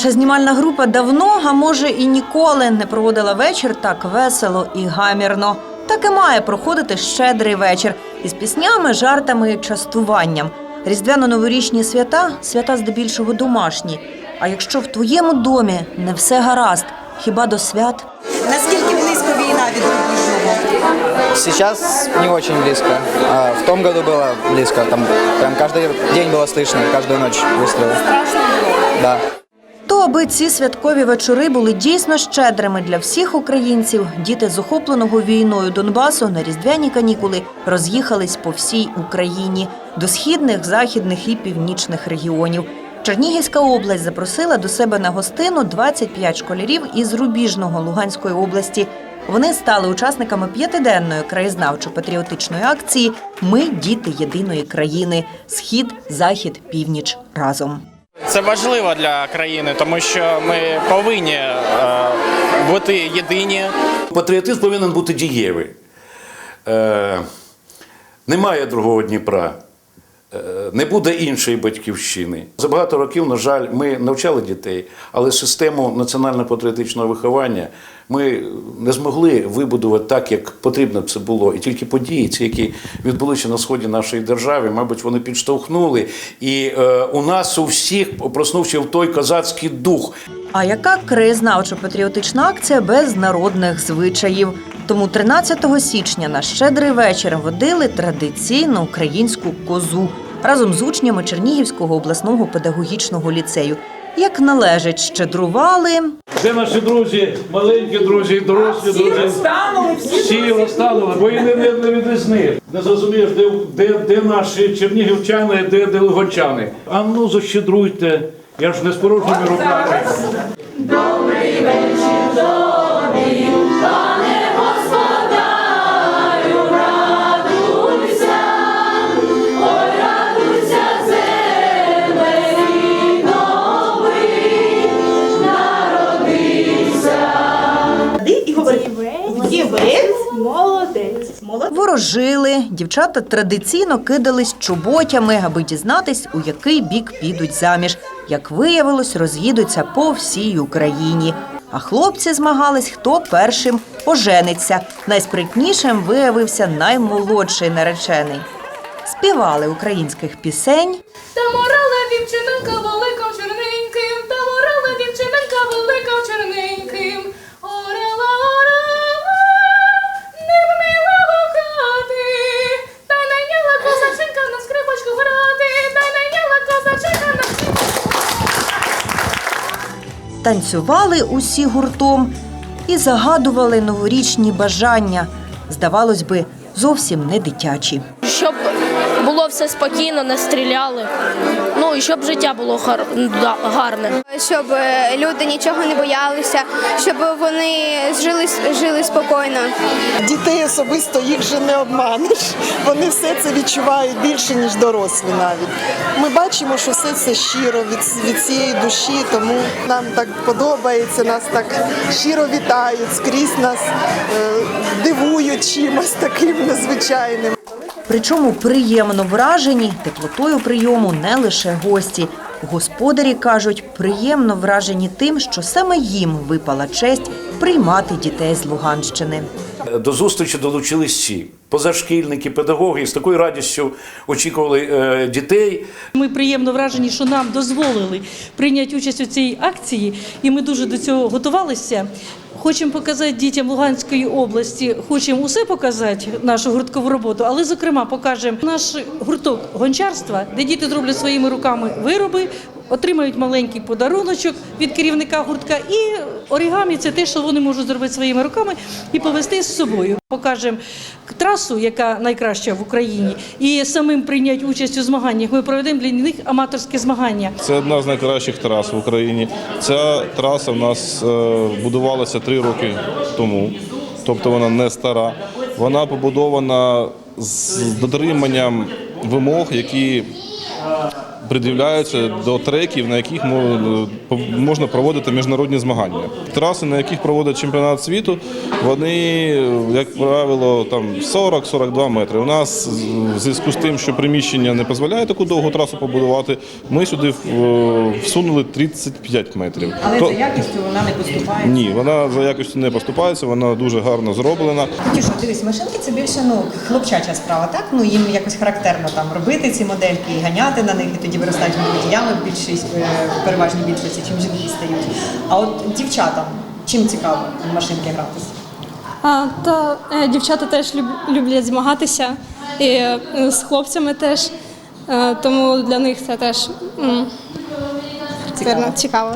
Наша знімальна група давно, а може і ніколи не проводила вечір так весело і гамірно. Так і має проходити щедрий вечір із піснями, жартами і частуванням. Різдвяно-новорічні свята свята здебільшого домашні. А якщо в твоєму домі не все гаразд, хіба до свят? Наскільки близько війна від рубіжного? Сейчас не очень близко. А в том году было близко. Там прям каждый день было слышно, каждую ночь выстрелы. Страшно было? Да. Аби ці святкові вечори були дійсно щедрими для всіх українців, діти з охопленого війною Донбасу на різдвяні канікули роз'їхались по всій Україні до східних, західних і північних регіонів. Чернігівська область запросила до себе на гостину 25 школярів із Рубіжного Луганської області. Вони стали учасниками п'ятиденної краєзнавчо-патріотичної акції Ми діти єдиної країни Схід, Захід, Північ разом. Це важливо для країни, тому що ми повинні е, бути єдині. Патріотизм повинен бути дієвий. Е, немає другого Дніпра, не буде іншої батьківщини. За багато років, на жаль, ми навчали дітей, але систему національно-патріотичного виховання ми не змогли вибудувати так, як потрібно це було. І тільки події, ці, які відбулися на сході нашої держави, мабуть, вони підштовхнули. І е, у нас у всіх проснувся в той козацький дух. А яка краєзнавчо-патріотична акція без народних звичаїв? Тому 13 січня на щедрий вечір водили традиційну українську козу разом з учнями Чернігівського обласного педагогічного ліцею. Як належить, щедрували, Де наші друзі, маленькі друзі, дорослі друзі? Розтанули всі. Всі розставили, бо і не, не, не відрізнив. Не зрозумієш, де, де, де наші чернігівчани, де, де луганчани. А ну защедруйте, я ж не з порожніми руками. І ворожили. Дівчата традиційно кидались чоботями, аби дізнатись, у який бік підуть заміж. Як виявилось, роз'їдуться по всій Україні. А хлопці змагались, хто першим ожениться. Найспритнішим виявився наймолодший наречений. Співали українських пісень, Та морала дівчиненька велика в танцювали усі гуртом і загадували новорічні бажання. Здавалось би, зовсім не дитячі. Щоб було все спокійно, не стріляли. Ну і щоб життя було да, гарне. щоб е, люди нічого не боялися, щоб вони жили, жили спокійно. Дітей особисто їх же не обманеш. Вони все це відчувають більше, ніж дорослі навіть. Ми бачимо, що все це щиро від, від цієї душі, тому нам так подобається, нас так щиро вітають, скрізь нас е, дивують чимось таким незвичайним. Причому приємно вражені теплотою прийому не лише гості. Господарі кажуть, приємно вражені тим, що саме їм випала честь приймати дітей з Луганщини. До зустрічі долучились всі позашкільники, педагоги з такою радістю очікували е, дітей. Ми приємно вражені, що нам дозволили прийняти участь у цій акції, і ми дуже до цього готувалися. Хочемо показати дітям Луганської області, хочемо усе показати, нашу гурткову роботу, але зокрема покажемо наш гурток гончарства, де діти зроблять своїми руками вироби, отримають маленький подаруночок від керівника гуртка. І орігамі це те, що вони можуть зробити своїми руками і повезти з собою. Покажемо трасу, яка найкраща в Україні, і самим прийняти участь у змаганнях. Ми проведемо для них аматорське змагання. Це одна з найкращих трас в Україні. Ця траса в нас е, будувалася три роки тому, тобто вона не стара. Вона побудована з дотриманням вимог, які приділяються до треків, на яких мо- можна проводити міжнародні змагання. Траси, на яких проводять чемпіонат світу, вони, як правило, там 40-42 метри. У нас в зв'язку з тим, що приміщення не дозволяє таку довгу трасу побудувати, ми сюди всунули 35 метрів. Але То- за якістю вона не поступає. ні, вона за якістю не поступається, вона дуже гарно зроблена. Тіше, дивись, машинки це більше ну, хлопчача справа, так? Ну їм якось характерно там робити ці модельки і ганяти на них, і тоді виростають водіями в більшість е, в переважній більшості, чим жінки стають. А от дівчатам чим цікаво в машинки гратися? А, та е, дівчата теж люб- люблять змагатися і е, з хлопцями теж. Е, тому для них це теж м, цікаво. цікаво.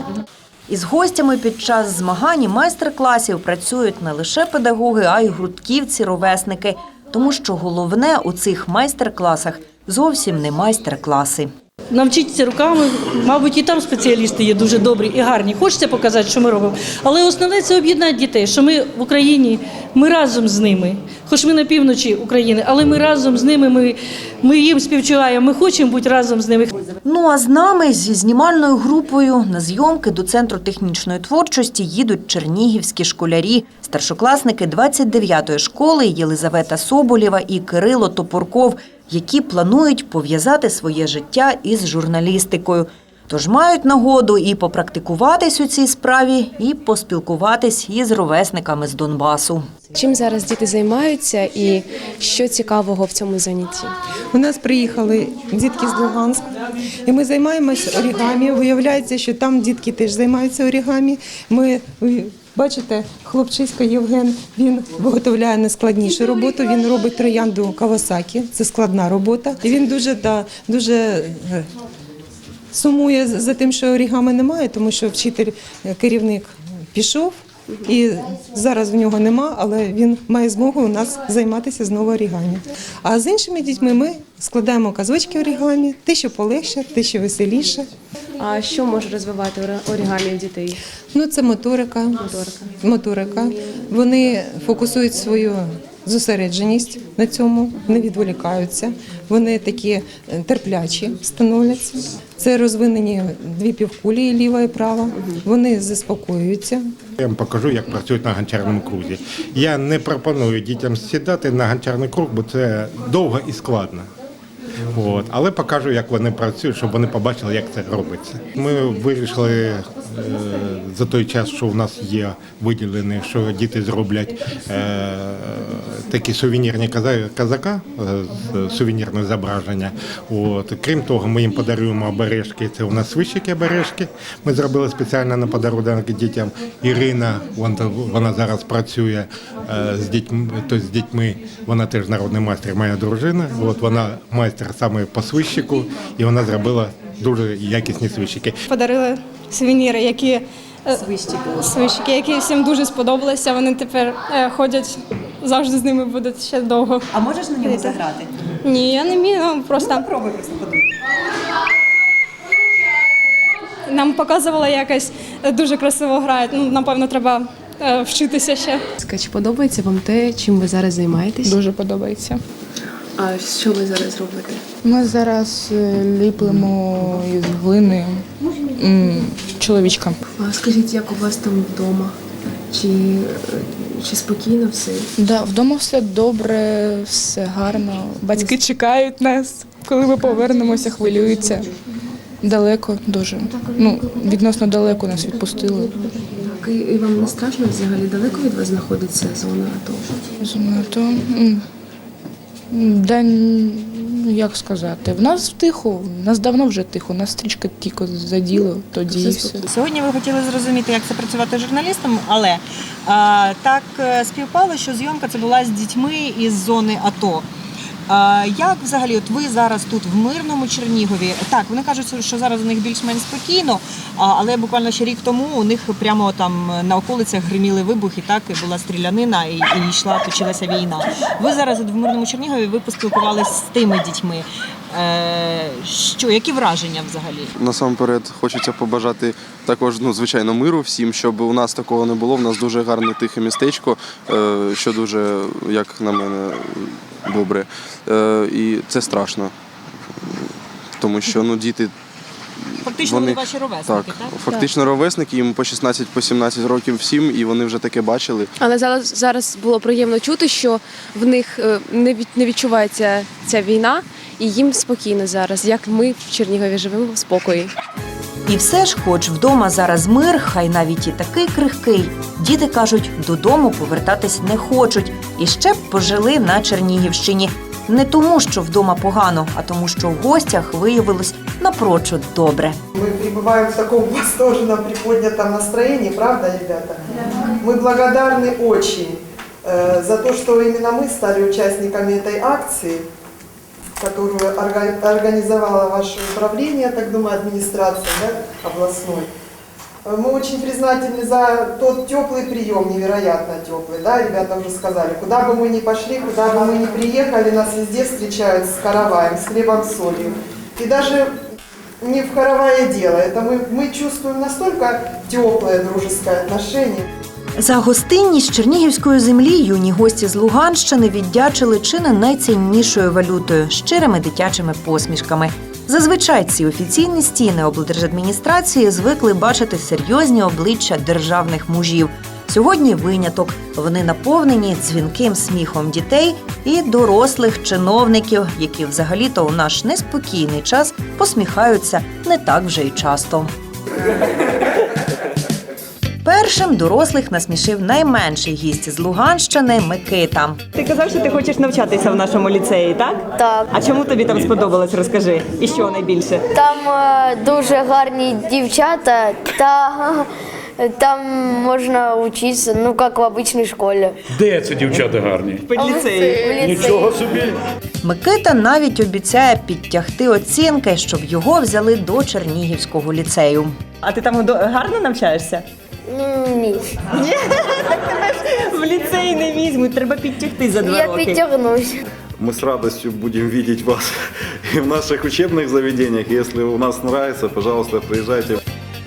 Із гостями під час змагань і майстер-класів працюють не лише педагоги, а й гуртківці-ровесники. Тому що головне у цих майстер-класах зовсім не майстер-класи. Навчитися руками, мабуть, і там спеціалісти є дуже добрі і гарні. Хочеться показати, що ми робимо. Але основне це об'єднати дітей, що ми в Україні, ми разом з ними. Хоч ми на півночі України, але ми разом з ними, ми, ми їм співчуваємо, ми хочемо бути разом з ними. Ну а з нами зі знімальною групою на зйомки до центру технічної творчості їдуть чернігівські школярі, старшокласники 29-ї школи Єлизавета Соболєва і Кирило Топорков, які планують пов'язати своє життя із журналістикою. Тож мають нагоду і попрактикуватись у цій справі, і поспілкуватись із ровесниками з Донбасу. Чим зараз діти займаються і що цікавого в цьому занятті? У нас приїхали дітки з Луганську, і ми займаємось орігамі. Виявляється, що там дітки теж займаються орігамі. Ми бачите, хлопчисько Євген він виготовляє найскладнішу роботу. Він робить троянду Кавасакі. Це складна робота. І він дуже да, дуже. е, Сумує за тим, що орігами немає, тому що вчитель, е, керівник пішов, і зараз в нього нема, але він має змогу у нас займатися знову орігамі. А з іншими дітьми ми складаємо казочки орігамі, те, що полегше, те, що веселіше. А що може розвивати орігамі в дітей? Ну, це моторика. Моторика. моторика. Вони фокусують свою зосередженість на цьому, не відволікаються. Вони такі е, терплячі становляться. Це розвинені дві півкулі, ліва і права. Вони заспокоюються. Я вам покажу, як працюють на гончарному крузі. Я не пропоную дітям сідати на гончарний круг, бо це довго і складно. От. Але покажу, як вони працюють, щоб вони побачили, як це робиться. Ми вирішили за той час, що в нас є виділені, що діти зроблять е, такі сувенірні каза- казака, е, сувенірне зображення. От. Крім того, ми їм подаруємо обережки. Це у нас вищики обережки. Ми зробили спеціально на подарунок дітям. Ірина, вона, зараз працює е, з дітьми, то з дітьми. Вона теж народний майстер, моя дружина. От вона майстер саме по свищику, і вона зробила дуже якісні свищики. Подарили сувеніри, які е, свищики, які всім дуже сподобалися. Вони тепер е, ходять завжди з ними будуть ще довго. А можеш на ньому заграти? Ні, я не вмію, ну, просто. Пробуй просто подумай. Нам показувала якось е, дуже красиво грають. Ну, напевно, треба е, вчитися ще. Чи подобається вам те, чим ви зараз займаєтесь? Дуже подобається. А що ви зараз робите? Ми зараз е, ліпимо із глини чоловічка. А скажіть, як у вас там вдома? Чи, е, чи спокійно все? Да, вдома все добре, все гарно. Батьки чекають нас, коли ми повернемося, хвилюються. Далеко дуже. Ну, відносно далеко нас відпустили. Так, і, вам не страшно взагалі далеко від вас знаходиться зона АТО? Зона то. Да, ну, як сказати, в нас тихо, в нас давно вже тихо, нас стрічка тільки заділо, тоді і все. Сьогодні ви хотіли зрозуміти, як це працювати журналістом, але а, так е, співпало, що зйомка це була з дітьми із зони АТО. Як взагалі, от ви зараз тут в мирному Чернігові? Так, вони кажуть, що зараз у них більш-менш спокійно, але буквально ще рік тому у них прямо там на околицях гриміли вибухи, так і була стрілянина, і, і йшла, точилася війна. Ви зараз от в мирному Чернігові ви поспілкувалися з тими дітьми. Е, що, які враження взагалі? Насамперед хочеться побажати також, ну звичайно, миру всім, щоб у нас такого не було. У нас дуже гарне тихе містечко, е, що дуже, як на мене, добре. Е, І це страшно. тому що ну діти Фактично вони ваші ровесники, так, так? фактично ровесники, їм по 16 по 17 років всім, і вони вже таке бачили. Але зараз, зараз було приємно чути, що в них е, не, від, не відчувається ця війна, і їм спокійно зараз, як ми в Чернігові живемо в спокої. І все ж, хоч вдома зараз мир, хай навіть і такий крихкий, діти кажуть, додому повертатись не хочуть і ще б пожили на Чернігівщині. Не тому, що вдома погано, а тому, що в гостях виявилось напрочуд добре. Мы пребываем в таком восторженном, приподнятом настроении, правда, ребята? Мы благодарны очень э, за то, что именно мы стали участниками этой акции, которую орга- организовало ваше управление, так думаю, администрация да, областной. Э, Мы очень признательны за тот теплый прием, невероятно теплый, да, ребята уже сказали. Куда бы мы ни пошли, куда бы мы ни приехали, нас везде встречают с караваем, с хлебом, с солью. И даже не в каравае дело, это мы, мы чувствуем настолько теплое дружеское отношение. За гостинність чернігівської землі юні гості з Луганщини віддячили чи не найціннішою валютою щирими дитячими посмішками. Зазвичай ці офіційні стіни облдержадміністрації звикли бачити серйозні обличчя державних мужів. Сьогодні виняток. Вони наповнені дзвінким сміхом дітей і дорослих чиновників, які взагалі-то у наш неспокійний час посміхаються не так вже й часто. Першим дорослих насмішив найменший гість з Луганщини Микита. Ти казав, що ти хочеш навчатися в нашому ліцеї, так? Так. А чому тобі там сподобалось? Розкажи. І що найбільше? Там е, дуже гарні дівчата, та е, там можна вчитися, ну як в обичній школі. Де ці дівчата гарні? В ліцеї. Нічого собі. Микита навіть обіцяє підтягти оцінки, щоб його взяли до Чернігівського ліцею. А ти там до- гарно навчаєшся? Ну, ні. Ні, так тебе ж в ліцей не візьмуть, треба підтягти за два Я роки. підтягнусь. Мы с радостью будем видеть вас и в наших учебных заведениях. Если у нас нравится, пожалуйста, приезжайте.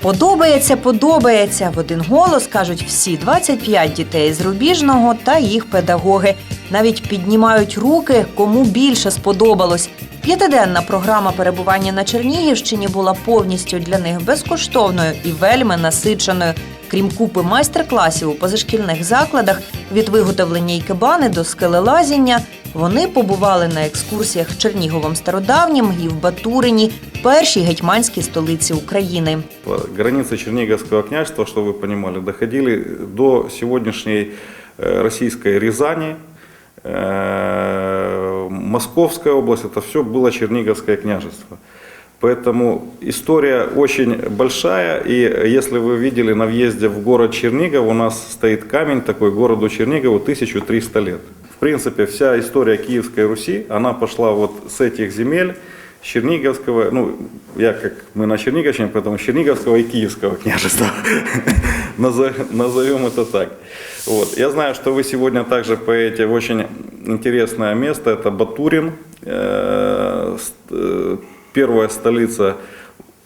Подобається, подобається. В один голос кажуть всі 25 дітей з Рубіжного та їх педагоги. Навіть піднімають руки, кому більше сподобалось. П'ятиденна програма перебування на Чернігівщині була повністю для них безкоштовною і вельми насиченою. Крім купи майстер-класів у позашкільних закладах від виготовлення ікебани до скелелазіння, вони побували на екскурсіях Черніговом стародавнім і в Батурині, першій гетьманській столиці України. Границы Черниговского княжества, чтобы вы понимали, доходили до сегодняшней э, российской Рязани, э, Московская область, это все было Черниговское княжество. Поэтому история очень большая, и если вы видели на въезде в город Чернигов, у нас стоит камень такой городу Чернигову 1300 лет. В принципе, вся история Киевской Руси, она пошла вот с этих земель, Черниговского, ну, я как мы на Черниговщине, поэтому Черниговского и Киевского княжества. Назов- Назовем это так. Вот. Я знаю, что вы сегодня также поедете в очень интересное место, это Батурин, э, э, первая столица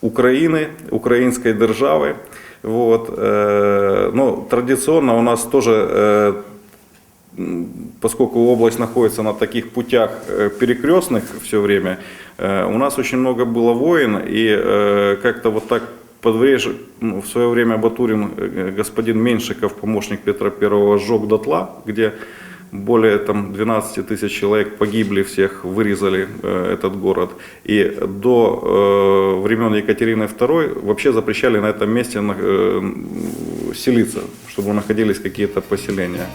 Украины, украинской державы. Вот. э, Но традиционно у нас тоже э, м, поскольку область находится на таких путях э, перекрестных все время, э, у нас очень много было войн, и э, как-то вот так подвреж... ну, в свое время Батурин, э, господин Меньшиков, помощник Петра I, сжег дотла, где более там, 12 тысяч человек погибли, всех вырезали э, этот город. И до э, времен Екатерины II вообще запрещали на этом месте на- э, селиться, чтобы находились какие-то поселения.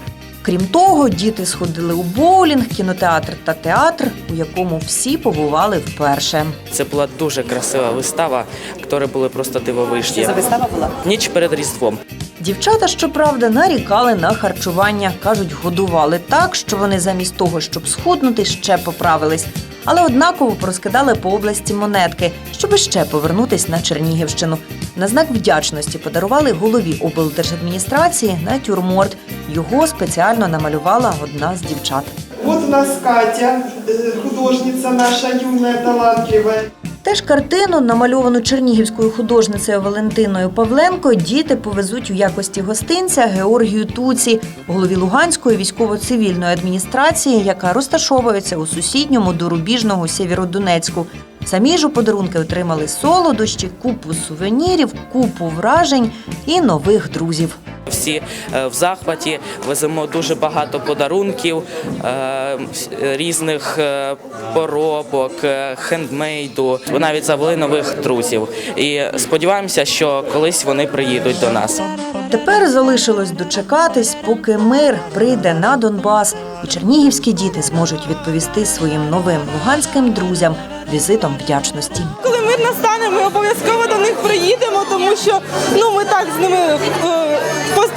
Крім того, діти сходили у боулінг, кінотеатр та театр, у якому всі побували вперше. Це була дуже красива вистава, актори були просто дивовижні. Що за вистава була? Ніч перед Різдвом. Дівчата, щоправда, нарікали на харчування. кажуть, годували так, що вони замість того, щоб схуднути, ще поправились. Але однаково розкидали по області монетки, щоб ще повернутись на Чернігівщину. На знак вдячності подарували голові облдержадміністрації натюрморт. Його спеціально намалювала одна з дівчат. Вот у нас Катя, э, художница наша юная, талантливая. Теж картину, намальовану чернігівською художницею Валентиною Павленко, діти повезуть у якості гостинця Георгію Туці, голові Луганської військово-цивільної адміністрації, яка розташовується у сусідньому до Рубіжного Сєвєродонецьку. Самі ж у подарунки отримали солодощі, купу сувенірів, купу вражень і нових друзів. Всі е, в захваті веземо дуже багато подарунків, е, різних е, поробок, хендмейду. Навіть завели нових друзів. І сподіваємося, що колись вони приїдуть до нас. Тепер залишилось дочекатись, поки мир прийде на Донбас, і чернігівські діти зможуть відповісти своїм новим луганським друзям візитом вдячності. Коли мир настане, ми обов'язково до них приїдемо, тому що ну ми так з ними е,